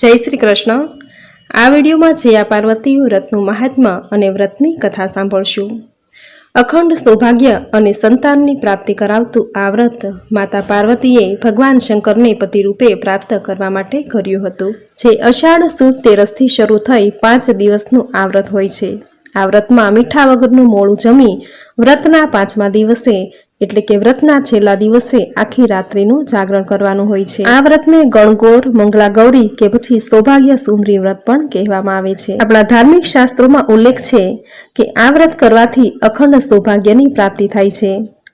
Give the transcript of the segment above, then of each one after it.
જય શ્રી કૃષ્ણ. આ વિડીયોમાં જયા પાર્વતી વ્રતનું મહાત્મા અને વ્રતની કથા સાંભળશું. અખંડ સૌભાગ્ય અને સંતાનની પ્રાપ્તિ કરાવતું આ વ્રત માતા પાર્વતીએ ભગવાન શંકરને પતિરૂપે પ્રાપ્ત કરવા માટે કર્યું હતું. જે અષાઢ સુદ તેરસથી શરૂ થઈ પાંચ દિવસનું આ વ્રત હોય છે. આ વ્રતમાં મીઠા વગરનું મોળું જમી વ્રતના પાંચમા દિવસે એટલે કે વ્રતના છેલ્લા દિવસે આખી રાત્રિનું જાગરણ કરવાનું હોય છે. આ વ્રતને ગણગોર મંગળા ગૌરી કે પછી સૌભાગ્ય સુમરી વ્રત પણ કહેવામાં આવે છે. આપણા ધાર્મિક શાસ્ત્રોમાં ઉલ્લેખ છે કે આ વ્રત કરવાથી અખંડ સૌભાગ્યની પ્રાપ્તિ થાય છે.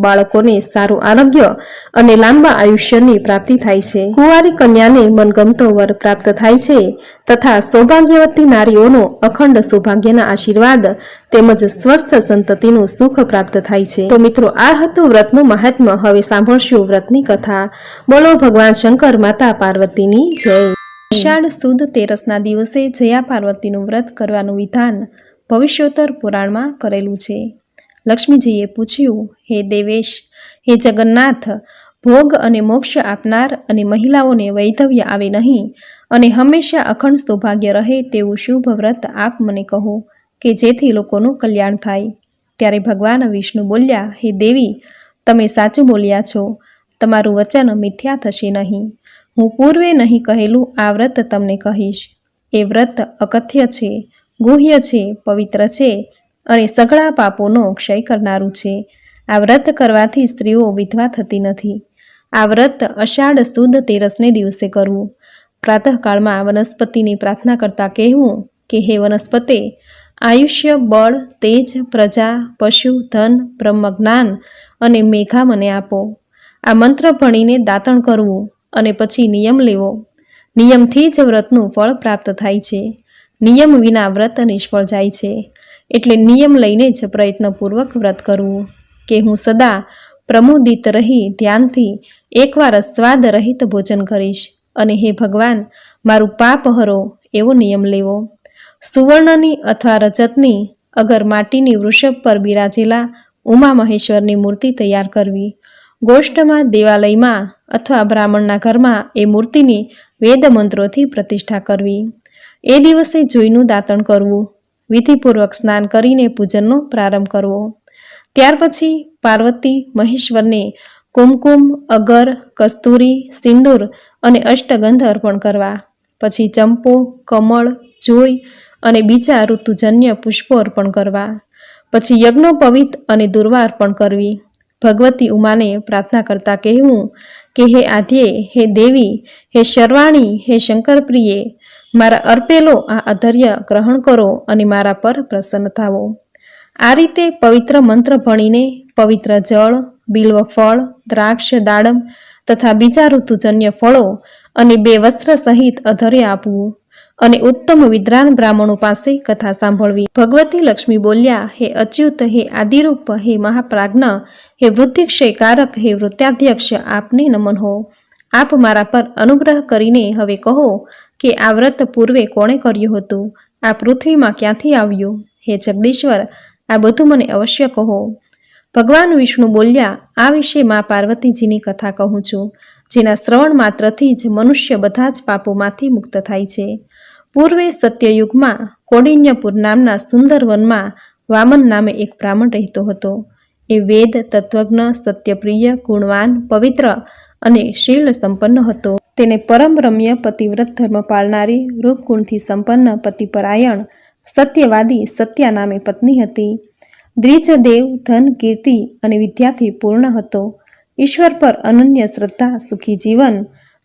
બાળકોને સારું આરોગ્ય અને લાંબા આયુષ્યની પ્રાપ્તિ થાય છે. કુંવારી કન્યાને મનગમતો વર પ્રાપ્ત થાય છે તથા સૌભાગ્યવતી નારીઓનો અખંડ સૌભાગ્યના આશીર્વાદ તેમજ સ્વસ્થ સંતતિનું સુખ પ્રાપ્ત થાય છે. તો મિત્રો, આ હતું વ્રતનું મહાત્મ્ય હવે સાંભળશું વ્રતની કથા. બોલો ભગવાન શંકર માતા પાર્વતીની જય. અષાઢ સુદ તેરસના દિવસે જયા પાર્વતીનું વ્રત કરવાનું વિધાન ભવિષ્યોત્તર પુરાણમાં કરેલું છે. લક્ષ્મીજીએ પૂછ્યું, હે દેવેશ, હે જગન્નાથ, ભોગ અને મોક્ષ આપનાર અને મહિલાઓને વૈધવ્ય આવે નહીં અને હંમેશા અખંડ સૌભાગ્ય રહે તેવું શુભ વ્રત આપ મને કહો કે જેથી લોકોનું કલ્યાણ થાય. ત્યારે ભગવાન વિષ્ણુ બોલ્યા, હે દેવી, તમે સાચું બોલ્યા છો. તમારું વચન મિથ્યા થશે નહીં. હું પૂર્વે નહીં કહેલું આ વ્રત તમને કહીશ. એ વ્રત અકથ્ય છે, ગુહ્ય છે, પવિત્ર છે. અને સઘળા પાપોનો ક્ષય કરનારું છે. આ વ્રત કરવાથી સ્ત્રીઓ વિધવા થતી નથી. આ વ્રત અષાઢ સુદ તેરસને દિવસે કરવું. પ્રાતઃકાળમાં વનસ્પતિની પ્રાર્થના કરતાં કહેવું કે, હે વનસ્પતે, આયુષ્ય, બળ, તેજ, પ્રજા, પશુ, ધન બ્રહ્મજ્ઞાન અને મેઘા મને આપો. આ મંત્ર ભણીને દાતણ કરવું અને પછી નિયમ લેવો. નિયમથી જ વ્રતનું ફળ પ્રાપ્ત થાય છે. નિયમ વિના વ્રત નિષ્ફળ જાય છે. એટલે નિયમ લઈને જ પ્રયત્નપૂર્વક વ્રત કરવું. કે હું સદા પ્રમોદિત રહી ધ્યાનથી એકવાર સ્વાદ રહિત ભોજન કરીશ અને હે ભગવાન, મારું પાપ હરો એવો નિયમ લેવો. સુવર્ણની અથવા રજતની અગર માટીની વૃષભ પર બિરાજેલા ઉમા મહેશ્વરની મૂર્તિ તૈયાર કરવી. ગોષ્ઠમાં, દેવાલયમાં અથવા બ્રાહ્મણના ઘરમાં એ મૂર્તિની વેદ મંત્રોથી પ્રતિષ્ઠા કરવી. એ દિવસે જોઈનું દાતણ કરવું. વિધિપૂર્વક સ્નાન કરીને પૂજનનો પ્રારંભ કરવો. ત્યાર પછી પાર્વતી મહેશ્વરને કુમકુમ, અગર, કસ્તુરી, સિંદૂર અને અષ્ટગંધ અર્પણ કરવા. પછી ચંપો, કમળ, જોઈ અને બીજા ઋતુજન્ય પુષ્પો અર્પણ કરવા. પછી યજ્ઞોપવિત અને દુર્વા અર્પણ કરવી. ભગવતી ઉમાને પ્રાર્થના કરતા કહેવું કે, હે આધ્યે હે દેવી, હે શર્વાણી, હે શંકરપ્રિયે મારા અર્પેલો આ અધર્ય ગ્રહણ કરો અને મારા પર પ્રસન્ન થાવો આ રીતે પવિત્ર મંત્ર ભણીને પવિત્ર જળ, બિલ્વ ફળ, દ્રાક્ષ, દાડમ તથા બીજા ઋતુજન્ય ફળો અને બે વસ્ત્ર સહિત અધર્ય આપવું અને ઉત્તમ વિદ્રાન બ્રાહ્મણો પાસે કથા સાંભળવી. ભગવતી લક્ષ્મી બોલ્યા, હે અચ્યુત, હે આદિરૂપ, હે મહાપ્રાજ્ઞ, હે વૃદ્ધિક્ષયકારક, હે વૃત્યાધ્યક્ષ, આપને નમન હો. આપ મારા પર અનુગ્રહ કરીને હવે કહો કે આ વ્રત પૂર્વે કોણે કર્યું હતું? આ પૃથ્વીમાં ક્યાંથી આવ્યું? હે જગદીશ્વર, આ બધું મને અવશ્ય કહો. ભગવાન વિષ્ણુ બોલ્યા, આ વિશે મા પાર્વતીજીની કથા કહું છું, જેના શ્રવણ માત્રથી જ મનુષ્ય બધા જ પાપોમાંથી મુક્ત થાય છે. પૂર્વે સત્યયુગમાં કોડિન્યપુર નામના સુંદર વનમાં વામન નામે એક બ્રાહ્મણ રહેતો હતો. એ વેદ, તત્વજ્ઞ, સત્યપ્રિય, ગુણવાન, પવિત્ર અને શીલ સંપન્ન હતો. તેને પરમ રમ્ય પતિવ્રત ધર્મ પાળનારી રૂપગુણથી સંપન્ન પતિપરાયણ, સત્યવાદી સત્યા નામે પત્ની હતી. દ્વિજદેવ ધન, કીર્તિ અને વિદ્યાથી પૂર્ણ હતો. ઈશ્વર પર અનન્ય શ્રદ્ધા, સુખી જીવન,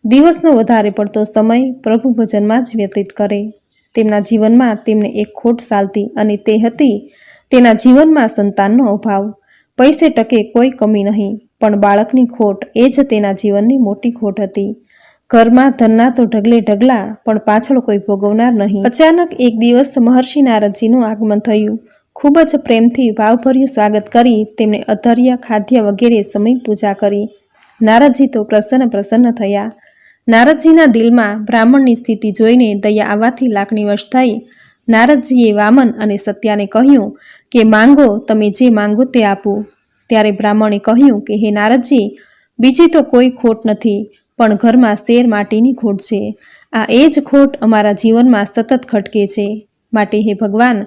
દિવસનો વધારે પડતો સમય પ્રભુ ભજનમાં જ વ્યતીત કરે. તેમના જીવનમાં તેમને એક ખોટ ચાલતી અને તે હતી તેના જીવનમાં સંતાનનો અભાવ. પૈસે ટકે કોઈ કમી નહીં, પણ બાળકની ખોટ એ જ તેના જીવનની મોટી ખોટ હતી. ઘરમાં ધનના તો ઢગલે ઢગલા, પણ પાછળ કોઈ ભોગવનાર નહીં. અચાનક એક દિવસ મહર્ષિ નારદજીનું આગમન થયું. ખૂબ જ પ્રેમથી ભાવભર્યું સ્વાગત કરી તેમણે અધર્ય ખાદ્ય વગેરે સમય પૂજા કરી. નારદજી તો પ્રસન્ન પ્રસન્ન થયા. નારદજીના દિલમાં બ્રાહ્મણની સ્થિતિ જોઈને દયા આવવાથી લાગણીવશ થઈ. નારદજીએ વામન અને સત્યાને કહ્યું કે, માંગો, તમે જે માંગો તે આપું. ત્યારે બ્રાહ્મણે કહ્યું કે, હે નારદજી, બીજી તો કોઈ ખોટ નથી. પણ ઘરમાં શેર માટીની ખોટ છે. આ એ જ ખોટ અમારા જીવનમાં સતત ખટકે છે. માટે હે ભગવાન,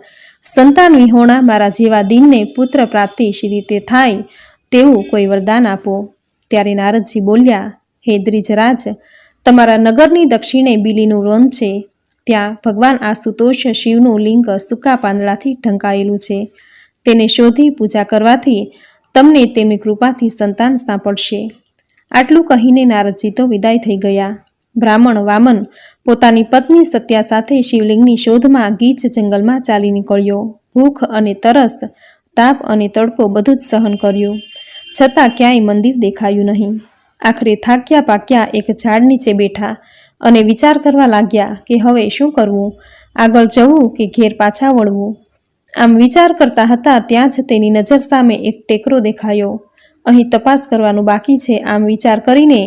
સંતાન વિહોણા મારા જેવા દિનને પુત્ર પ્રાપ્તિ શી રીતે થાય તેવું કોઈ વરદાન આપો. ત્યારે નારદજી બોલ્યા, હે દ્રિજરાજ, તમારા નગરની દક્ષિણે બિલીનું વન છે. ત્યાં ભગવાન આશુતોષ શિવનું લિંગ સૂકા પાંદડાથી ઢંકાયેલું છે. તેને શોધી પૂજા કરવાથી તમને તેમની કૃપાથી સંતાન સાંપડશે. આટલું કહીને નારદજી તો વિદાય થઈ ગયા. બ્રાહ્મણ વામન પોતાની પત્ની સત્યા સાથે શિવલિંગની શોધમાં ગીચ જંગલમાં ચાલી નીકળ્યો. ભૂખ અને તરસ, તાપ અને તડકો બધું જ સહન કર્યું. છતાં ક્યાંય મંદિર દેખાયું નહીં. આખરે થાક્યા પાક્યા એક ઝાડ નીચે બેઠા અને વિચાર કરવા લાગ્યા કે હવે શું કરવું? આગળ જવું કે ઘેર પાછા વળવું? આમ વિચાર કરતા હતા ત્યાં જ તેની નજર સામે એક ટેકરો દેખાયો. અહીં તપાસ કરવાનું બાકી છે. આમ વિચાર કરીને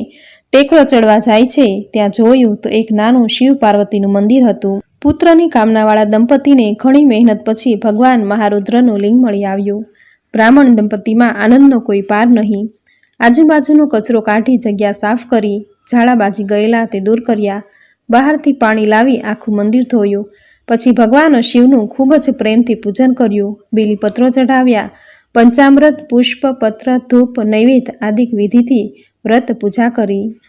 ટેકરો ચડવા જાય છે. ત્યાં જોયું તો એક નાનું શિવ પાર્વતીનું મંદિર હતું. પુત્રની કામનાવાળા દંપતીને ઘણી મહેનત પછી ભગવાન મહારુદ્રનું લિંગ મળી આવ્યું. બ્રાહ્મણ દંપતીમાં આનંદનો કોઈ પાર નહીં. આજુબાજુનો કચરો કાઢી જગ્યા સાફ કરી, ઝાડા બાજી ગયેલા તે દૂર કર્યા. બહારથી પાણી લાવી આખું મંદિર ધોયું. પછી ભગવાન શિવનું ખૂબ જ પ્રેમથી પૂજન કર્યું. બેલીપત્રો ચઢાવ્યા. પંચામૃત, પુષ્પ, પત્ર, ધૂપ, નૈવેદ્ય આદિ વિધિથી વ્રત પૂજા કરી.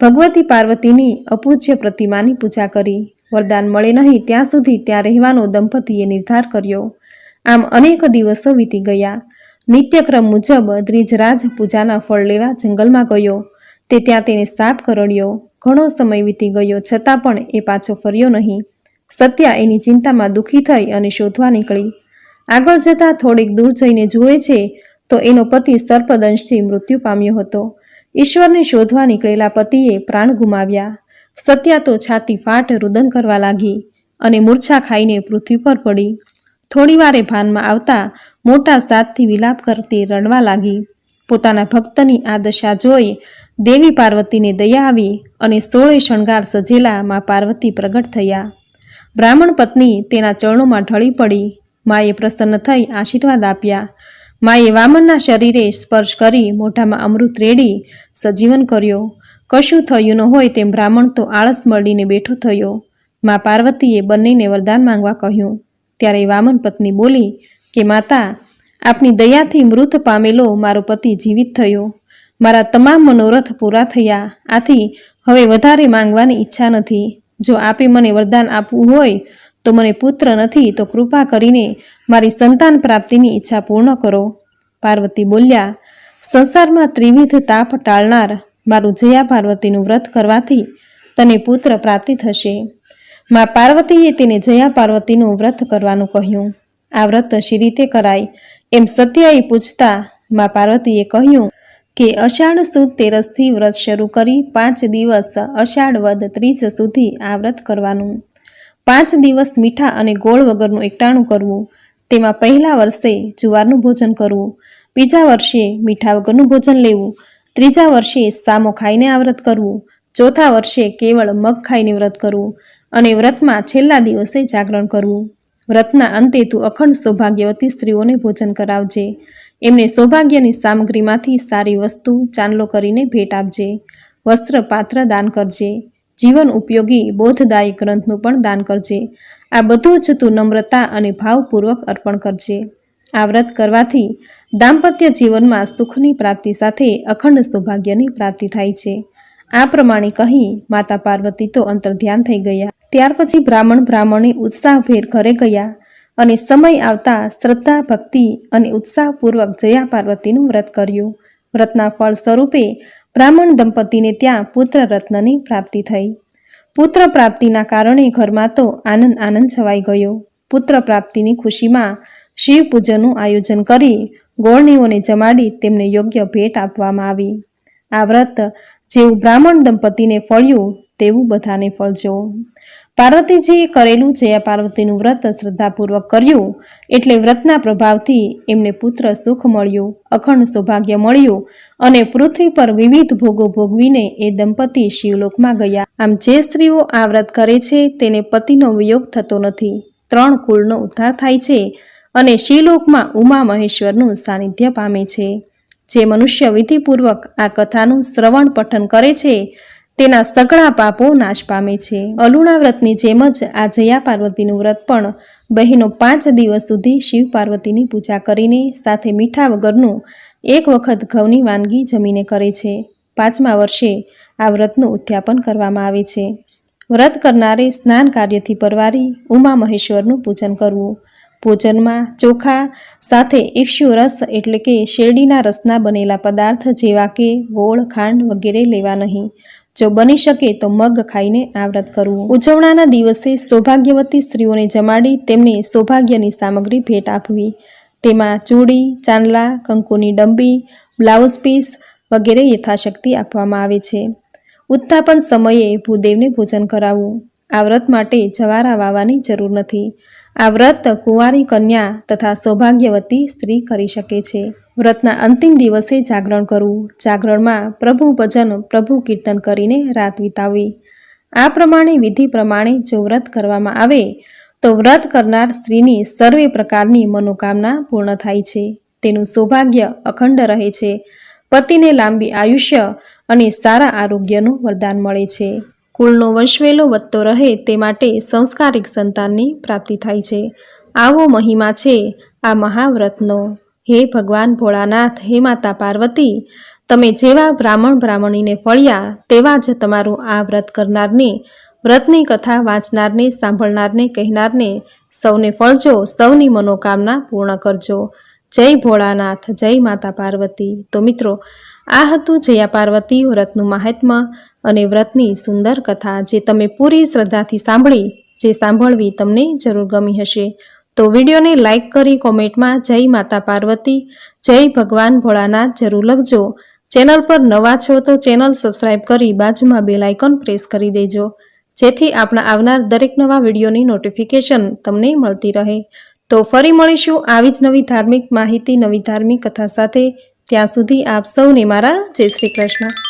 ભગવતી પાર્વતીની અપૂજ્ય પ્રતિમાની પૂજા કરી. વરદાન મળે નહીં ત્યાં સુધી ત્યાં રહેવાનો દંપતીએ નિર્ધાર કર્યો. આમ અનેક દિવસો વીતી ગયા. નિત્યક્રમ મુજબ દ્રિજરાજ પૂજાના ફળ લેવા જંગલમાં ગયો. તે ત્યાં તેને સાપ કરડ્યો. ઘણો સમય વીતી ગયો છતાં પણ એ પાછો ફર્યો નહીં. સત્યા એની ચિંતામાં દુઃખી થઈ અને શોધવા નીકળી. આગળ જતાં થોડીક દૂર જઈને જુએ છે, તો એનો પતિ સર્પદંશથી મૃત્યુ પામ્યો હતો. ઈશ્વરને શોધવા નીકળેલા પતિએ પ્રાણ ગુમાવ્યા. સત્યા તો છાતી ફાટ રુદન કરવા લાગી અને મૂર્છા ખાઈને પૃથ્વી પર પડી. થોડીવારે ભાનમાં આવતા મોટા સાતથી વિલાપ કરતી રડવા લાગી. પોતાના ભક્તની આ દશા જોઈ દેવી પાર્વતીને દયા આવી અને સોળે શણગાર સજેલા માં પાર્વતી પ્રગટ થયા. બ્રાહ્મણ પત્ની તેના ચરણોમાં ઢળી પડી. માએ પ્રસન્ન થઈ આશીર્વાદ આપ્યા. માએ વામનના શરીરે સ્પર્શ કરી મોઢામાં અમૃત રેડી સજીવન કર્યો. કશું થયું ન હોય તેમ બ્રાહ્મણ તો આળસ મળીને બેઠો થયો. મા પાર્વતીએ બંનેને વરદાન માંગવા કહ્યું. ત્યારે વામન પત્ની બોલી કે, માતા, આપની દયાથી મૃત પામેલો મારો પતિ જીવિત થયો. મારા તમામ મનોરથ પૂરા થયા. આથી હવે વધારે માંગવાની ઈચ્છા નથી. જો આપે મને વરદાન આપવું હોય તો મને પુત્ર નથી, તો કૃપા કરીને મારી સંતાન પ્રાપ્તિની ઈચ્છા પૂર્ણ કરો. પાર્વતી બોલ્યા, સંસારમાં ત્રિવિધ તાપ ટાળનાર મારું જયા પાર્વતીનું વ્રત કરવાથી તને પુત્ર પ્રાપ્તિ થશે. મા પાર્વતીએ તેને જયા પાર્વતીનું વ્રત કરવાનું કહ્યું. આ વ્રત શી રીતે કરાય એમ સત્યાએ પૂછતા મા પાર્વતીએ કહ્યું કે, અષાઢ સુદ તેરસથી વ્રત શરૂ કરી પાંચ દિવસ અષાઢ વદ ત્રીજ સુધી આ વ્રત કરવાનું. પાંચ દિવસ મીઠા અને ગોળ વગરનું એકટાણું કરવું, તેમાં પહેલા વર્ષે જુવારનું ભોજન કરવું, બીજા વર્ષે મીઠા વગરનું ભોજન લેવું, ત્રીજા વર્ષે સામો ખાઈને આ વ્રત કરવું, ચોથા વર્ષે કેવળ મગ ખાઈને વ્રત કરવું અને વ્રતમાં છેલ્લા દિવસે જાગરણ કરવું. વ્રતના અંતે તું અખંડ સૌભાગ્યવતી સ્ત્રીઓને ભોજન કરાવજે. એમને સૌભાગ્યની સામગ્રીમાંથી સારી વસ્તુ ચાંદલો કરીને ભેટ આપજે. વસ્ત્ર પાત્ર દાન કરજે. જીવન ઉપયોગી બોધદાયી ગ્રંથનું પણ દાન કરજે. આ બધું જ તું નમ્રતા અને ભાવપૂર્વક અર્પણ કરજે. આ વ્રત કરવાથી દાંપત્ય જીવનમાં સુખની પ્રાપ્તિ સાથે અખંડ સૌભાગ્યની પ્રાપ્તિ થાય છે. આ પ્રમાણે કહી માતા પાર્વતી તો અંતર ધ્યાન થઈ ગયા. ત્યાર પછી બ્રાહ્મણ બ્રાહ્મણી ઉત્સાહભેર ઘરે ગયા અને સમય આવતા શ્રદ્ધા, ભક્તિ અને ઉત્સાહપૂર્વક જયા પાર્વતીનું વ્રત કર્યું. વ્રતના ફળ સ્વરૂપે બ્રાહ્મણ દંપતીને ત્યાં પુત્ર રત્નની પ્રાપ્તિ થઈ. પુત્ર પ્રાપ્તિના કારણે ઘરમાં તો આનંદ આનંદ છવાઈ ગયો. પુત્ર પ્રાપ્તિની ખુશીમાં શિવ પૂજનનું આયોજન કરી ગોળણીઓને જમાડી તેમને યોગ્ય ભેટ આપવામાં આવી. આ વ્રત જેવું બ્રાહ્મણ દંપતીને ફળ્યું તેવું બધાને ફળજો. પાર્વતીજીએ કરેલું જયા પાર્વતીનું વ્રત શ્રદ્ધાપૂર્વક કર્યું, એટલે વ્રતના પ્રભાવથી એમને પુત્ર સુખ મળ્યું, અખંડ સૌભાગ્ય મળ્યું અને પૃથ્વી પર વિવિધ ભોગો ભોગવીને એ દંપતી શિવલોકમાં ગયા. આમ જે સ્ત્રીઓ આ વ્રત કરે છે, તેને પતિનો વિયોગ થતો નથી. ત્રણ કુળનો ઉદ્ધાર થાય છે અને શિવલોકમાં ઉમા મહેશ્વરનું સાનિધ્ય પામે છે. જે મનુષ્ય વિધિપૂર્વક આ કથાનું શ્રવણ પઠન કરે છે તેના સઘળા પાપો નાશ પામે છે. અલુણા વ્રતની જેમ જ આ જયા પાર્વતીનું વ્રત પણ બહેનો પાંચ દિવસ સુધી શિવ પાર્વતીની પૂજા કરીને સાથે મીઠા વગરનું એક વખત ઘઉંની વાનગી જમીને કરે છે. પાંચમા વર્ષે આ વ્રતનું ઉત્થાપન કરવામાં આવે છે. વ્રત કરનારે સ્નાન કાર્યથી પરવારી ઉમા મહેશ્વરનું પૂજન કરવું. ભોજનમાં ચોખા, સાથે ઈક્ષુ રસ એટલે કે શેરડીના રસના બનેલા પદાર્થ જેવા કે ગોળ, ખાંડ વગેરે લેવા નહીં. જો બની શકે તો મગ ખાઈને આ વ્રત કરવું. ઉજવણાના દિવસે સૌભાગ્યવતી સ્ત્રીઓને જમાડી તેમને સૌભાગ્યની સામગ્રી ભેટ આપવી. તેમાં ચૂડી, ચાંદલા, કંકુની ડંબી, બ્લાઉઝ પીસ વગેરે યથાશક્તિ આપવામાં આવે છે. ઉત્થાપન સમયે ભૂદેવને ભોજન કરાવવું. આ વ્રત માટે જવારા વાવવાની જરૂર નથી. આ વ્રત કુંવારી કન્યા તથા સૌભાગ્યવતી સ્ત્રી કરી શકે છે. વ્રતના અંતિમ દિવસે જાગરણ કરવું. જાગરણમાં પ્રભુ ભજન, પ્રભુ કીર્તન કરીને રાત વિતાવી. આ પ્રમાણે વિધિ પ્રમાણે જો વ્રત કરવામાં આવે, તો વ્રત કરનાર સ્ત્રીની સર્વે પ્રકારની મનોકામના પૂર્ણ થાય છે. તેનું સૌભાગ્ય અખંડ રહે છે. પતિને લાંબી આયુષ્ય અને સારા આરોગ્યનું વરદાન મળે છે. કુળનો વંશવેલો વધતો રહે તે માટે સંસ્કારિક સંતાનની પ્રાપ્તિ થાય છે. આવો મહિમા છે આ મહાવ્રતનો. હે ભગવાન ભોળાનાથ, હે માતા પાર્વતી, તમે જેવા બ્રાહ્મણ બ્રાહ્મણીને ફળ્યા, તેવા જ તમારું આ વ્રત કરનારને, વ્રતની કથા વાંચનારને, સાંભળનારને કહેનારને સૌને ફળજો, સૌની મનોકામના પૂર્ણ કરજો. જય ભોળાનાથ, જય માતા પાર્વતી. તો મિત્રો, આ હતું જયા પાર્વતી વ્રતનું મહાત્મ્ય. અને વ્રતની સુંદર કથા જે તમે પૂરી શ્રદ્ધાથી સાંભળી, જે સાંભળવી તમને જરૂર ગમી હશે. તો વિડીયોને લાઇક કરી કોમેન્ટમાં જય માતા પાર્વતી, જય ભગવાન ભોળાનાથ જરૂર લખજો. ચેનલ પર નવા છો તો ચેનલ સબસ્ક્રાઇબ કરી બાજુમાં બેલ આઇકોન પ્રેસ કરી દેજો. જેથી આપણા આવનાર દરેક નવા વિડીયોની નોટિફિકેશન તમને મળતી રહે. તો ફરી મળીશું આવી જ નવી ધાર્મિક માહિતી, નવી ધાર્મિક કથા સાથે. ત્યાં સુધી આપ સૌને મારા જય શ્રી કૃષ્ણ.